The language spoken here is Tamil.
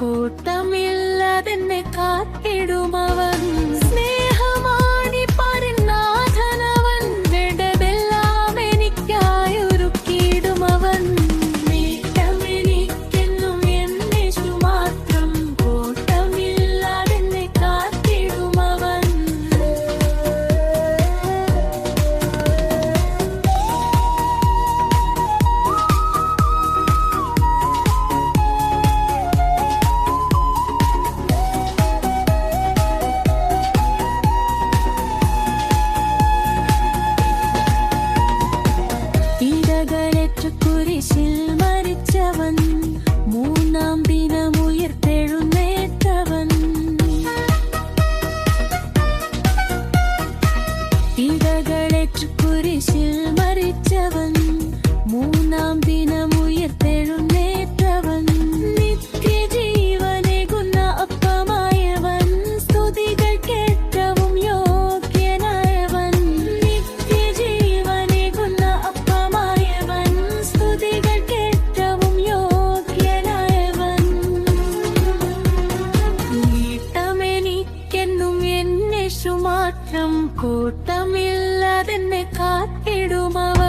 கூட்டம் இல்லாதென்னை காத்திடுமா? பகலற்று குறிசில் மறிச்சவன் மாற்றம் கூட்டம் இல்லதென்னை காத்திடுமா?